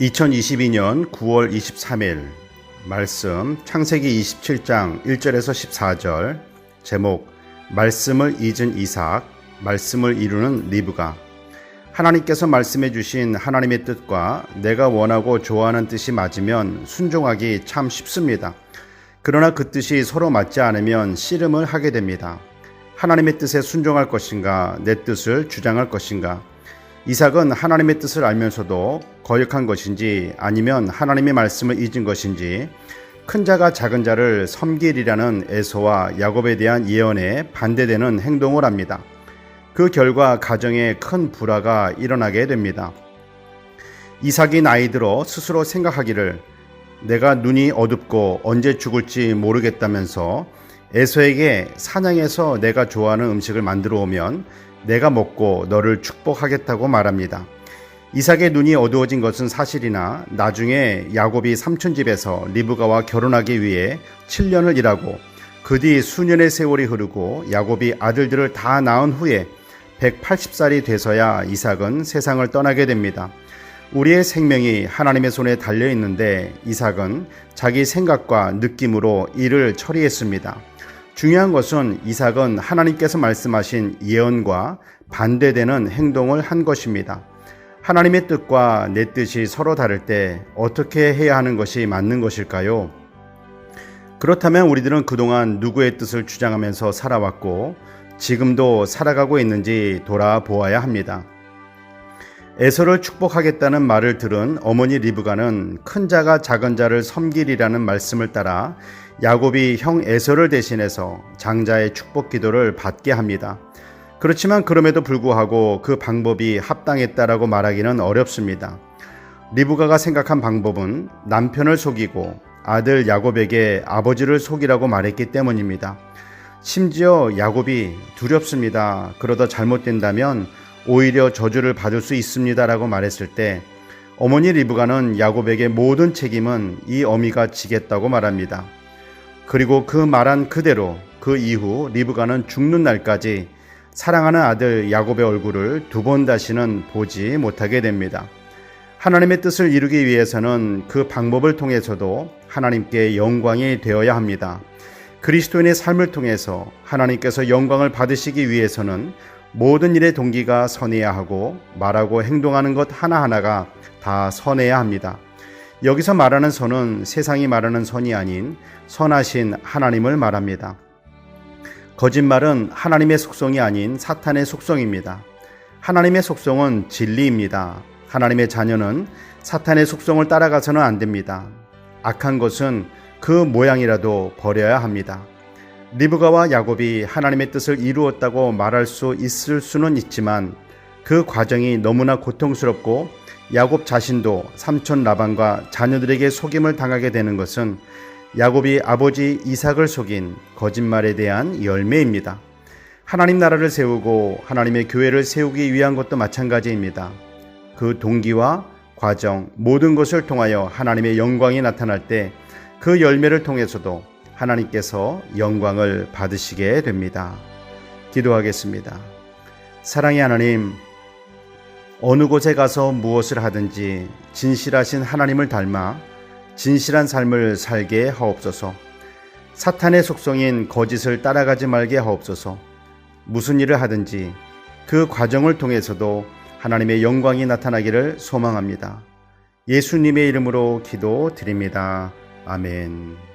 2022년 9월 23일 말씀 창세기 27장 1절에서 14절 제목 말씀을 잊은 이삭 말씀을 이루는 리브가 하나님께서 말씀해 주신 하나님의 뜻과 내가 원하고 좋아하는 뜻이 맞으면 순종하기 참 쉽습니다. 그러나 그 뜻이 서로 맞지 않으면 씨름을 하게 됩니다. 하나님의 뜻에 순종할 것인가 내 뜻을 주장할 것인가 이삭은 하나님의 뜻을 알면서도 거역한 것인지 아니면 하나님의 말씀을 잊은 것인지 큰 자가 작은 자를 섬기리라는 에서와 야곱에 대한 예언에 반대되는 행동을 합니다. 그 결과 가정에 큰 불화가 일어나게 됩니다. 이삭이 나이 들어 스스로 생각하기를 내가 눈이 어둡고 언제 죽을지 모르겠다면서 에서에게 사냥해서 내가 좋아하는 음식을 만들어 오면 내가 먹고 너를 축복하겠다고 말합니다. 이삭의 눈이 어두워진 것은 사실이나 나중에 야곱이 삼촌 집에서 리브가와 결혼하기 위해 7년을 일하고 그 뒤 수년의 세월이 흐르고 야곱이 아들들을 다 낳은 후에 180살이 돼서야 이삭은 세상을 떠나게 됩니다. 우리의 생명이 하나님의 손에 달려 있는데 이삭은 자기 생각과 느낌으로 일을 처리했습니다. 중요한 것은 이삭은 하나님께서 말씀하신 예언과 반대되는 행동을 한 것입니다. 하나님의 뜻과 내 뜻이 서로 다를 때 어떻게 해야 하는 것이 맞는 것일까요? 그렇다면 우리들은 그동안 누구의 뜻을 주장하면서 살아왔고 지금도 살아가고 있는지 돌아보아야 합니다. 에서를 축복하겠다는 말을 들은 어머니 리브가는 큰 자가 작은 자를 섬기리라는 말씀을 따라 야곱이 형 에서를 대신해서 장자의 축복 기도를 받게 합니다. 그렇지만 그럼에도 불구하고 그 방법이 합당했다라고 말하기는 어렵습니다. 리브가가 생각한 방법은 남편을 속이고 아들 야곱에게 아버지를 속이라고 말했기 때문입니다. 심지어 야곱이 두렵습니다. 그러다 잘못된다면 오히려 저주를 받을 수 있습니다라고 말했을 때 어머니 리브가는 야곱에게 모든 책임은 이 어미가 지겠다고 말합니다. 그리고 그 말한 그대로 그 이후 리브가는 죽는 날까지 사랑하는 아들 야곱의 얼굴을 두 번 다시는 보지 못하게 됩니다. 하나님의 뜻을 이루기 위해서는 그 방법을 통해서도 하나님께 영광이 되어야 합니다. 그리스도인의 삶을 통해서 하나님께서 영광을 받으시기 위해서는 모든 일의 동기가 선해야 하고 말하고 행동하는 것 하나하나가 다 선해야 합니다. 여기서 말하는 선은 세상이 말하는 선이 아닌 선하신 하나님을 말합니다. 거짓말은 하나님의 속성이 아닌 사탄의 속성입니다. 하나님의 속성은 진리입니다. 하나님의 자녀는 사탄의 속성을 따라가서는 안 됩니다. 악한 것은 그 모양이라도 버려야 합니다. 리브가와 야곱이 하나님의 뜻을 이루었다고 말할 수 있을 수는 있지만 그 과정이 너무나 고통스럽고 야곱 자신도 삼촌 라반과 자녀들에게 속임을 당하게 되는 것은 야곱이 아버지 이삭을 속인 거짓말에 대한 열매입니다. 하나님 나라를 세우고 하나님의 교회를 세우기 위한 것도 마찬가지입니다. 그 동기와 과정, 모든 것을 통하여 하나님의 영광이 나타날 때 그 열매를 통해서도 하나님께서 영광을 받으시게 됩니다. 기도하겠습니다. 사랑의 하나님, 어느 곳에 가서 무엇을 하든지 진실하신 하나님을 닮아 진실한 삶을 살게 하옵소서. 사탄의 속성인 거짓을 따라가지 말게 하옵소서. 무슨 일을 하든지 그 과정을 통해서도 하나님의 영광이 나타나기를 소망합니다. 예수님의 이름으로 기도 드립니다. 아멘.